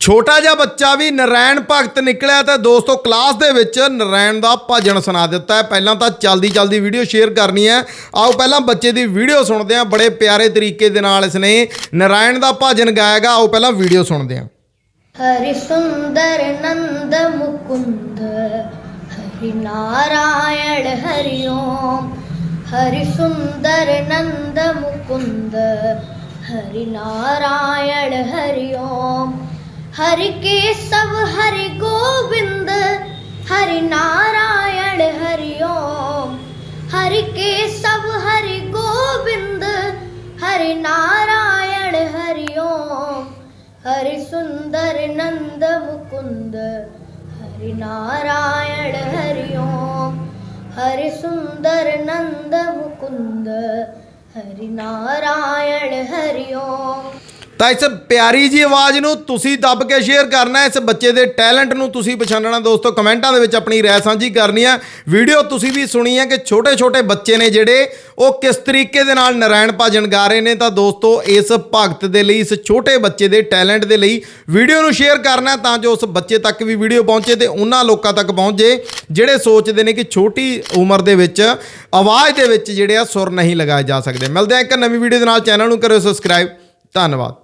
ਛੋਟਾ ਜਿਹਾ ਬੱਚਾ ਵੀ ਨਰਾਇਣ ਭਗਤ ਨਿਕਲਿਆ ਤਾਂ ਦੋਸਤੋ ਕਲਾਸ ਦੇ ਵਿੱਚ ਨਰਾਇਣ ਦਾ ਭਜਨ ਸੁਣਾ ਦਿੱਤਾ ਹੈ। ਪਹਿਲਾਂ ਤਾਂ ਜਲਦੀ ਜਲਦੀ ਵੀਡੀਓ ਸ਼ੇਅਰ ਕਰਨੀ ਹੈ। ਆਓ ਪਹਿਲਾਂ ਬੱਚੇ ਦੀ ਵੀਡੀਓ ਸੁਣਦੇ ਹਾਂ। ਬੜੇ ਪਿਆਰੇ ਤਰੀਕੇ ਦੇ ਨਾਲ ਇਸਨੇ ਨੇ ਦਾ ਭਜਨ ਗਾਇਆਗਾ ਆਓ ਪਹਿਲਾਂ ਵੀਡੀਓ ਸੁਣਦੇ ਹਾਂ। ਹਰੀ ਸੁੰਦਰ ਨੰਦ ਮੁਕੁੰਦ, ਹਰੀ ਨਾਰਾਇਣ ਹਰੀ ਓਮ, ਹਰੀ ਸੁੰਦਰ ਨੰਦ ਮੁਕੁੰਦ, ਹਰੀ ਨਾਰਾਇਣ ਹਰੀ ਓਮ ਹਰ ਕੇਸਵ ਹਰ ਗੋਬਿੰਦ, ਹਰ ਨਾਰਾਇਣ ਹਰਿ ਓਮ ਹਰ ਕੇਸਵ ਹਰ ਗੋਬਿੰਦ, ਹਰ ਨਾਰਾਇਣ ਹਰਿ ਓਮ ਹਰ ਸੁੰਦਰ ਨੰਦ ਮੁਕੁੰਦ, ਹਰਿ ਨਾਰਾਇਣ ਹਰਿ ਓਮ ਹਰ ਸੁੰਦਰ ਨੰਦ ਮੁਕੁੰਦ, ਹਰਿ ਨਾਰਾਇਣ ਹਰਿ ਓਮ ਤਾਂ ਇਸ ਪਿਆਰੀ ਜੀ ਆਵਾਜ਼ ਨੂੰ ਤੁਸੀਂ ਦੱਬ ਕੇ ਸ਼ੇਅਰ ਕਰਨਾ, ਇਸ ਬੱਚੇ ਦੇ ਟੈਲੈਂਟ ਨੂੰ ਤੁਸੀਂ ਪਛਾਣਨਾ ਦੋਸਤੋ, ਕਮੈਂਟਾਂ ਦੇ ਵਿੱਚ ਆਪਣੀ ਰਾਏ ਸਾਂਝੀ ਕਰਨੀ ਹੈ ਵੀਡੀਓ ਤੁਸੀਂ ਵੀ ਸੁਣੀ ਹੈ ਕਿ ਛੋਟੇ ਛੋਟੇ ਬੱਚੇ ਨੇ ਜਿਹੜੇ, ਉਹ ਕਿਸ ਤਰੀਕੇ ਦੇ ਨਾਲ ਨਰਾਇਣ ਭਜਨ ਗਾ ਰਹੇ ਨੇ ਤਾਂ ਦੋਸਤੋ, ਇਸ ਭਗਤ ਦੇ ਲਈ, ਇਸ ਛੋਟੇ ਬੱਚੇ ਦੇ ਟੈਲੈਂਟ ਦੇ ਲਈ ਵੀਡੀਓ ਨੂੰ ਸ਼ੇਅਰ ਕਰਨਾ ਤਾਂ ਜੋ ਉਸ ਬੱਚੇ ਤੱਕ ਵੀ ਵੀਡੀਓ ਪਹੁੰਚੇ ਤੇ ਉਹਨਾਂ ਲੋਕਾਂ ਤੱਕ ਪਹੁੰਚੇ, ਜਿਹੜੇ ਸੋਚਦੇ ਨੇ ਕਿ ਛੋਟੀ ਉਮਰ ਦੇ ਵਿੱਚ, ਆਵਾਜ਼ ਦੇ ਵਿੱਚ ਜਿਹੜੇ ਆ ਸੁਰ ਨਹੀਂ ਲਗਾਏ ਜਾ ਸਕਦੇ। ਮਿਲਦੇ ਆ ਇੱਕ ਨਵੀਂ ਵੀਡੀਓ ਦੇ ਨਾਲ। ਚੈਨਲ ਨੂੰ ਕਰਿਓ ਸਬਸਕ੍ਰਾਈਬ ਧੰਨਵਾਦ।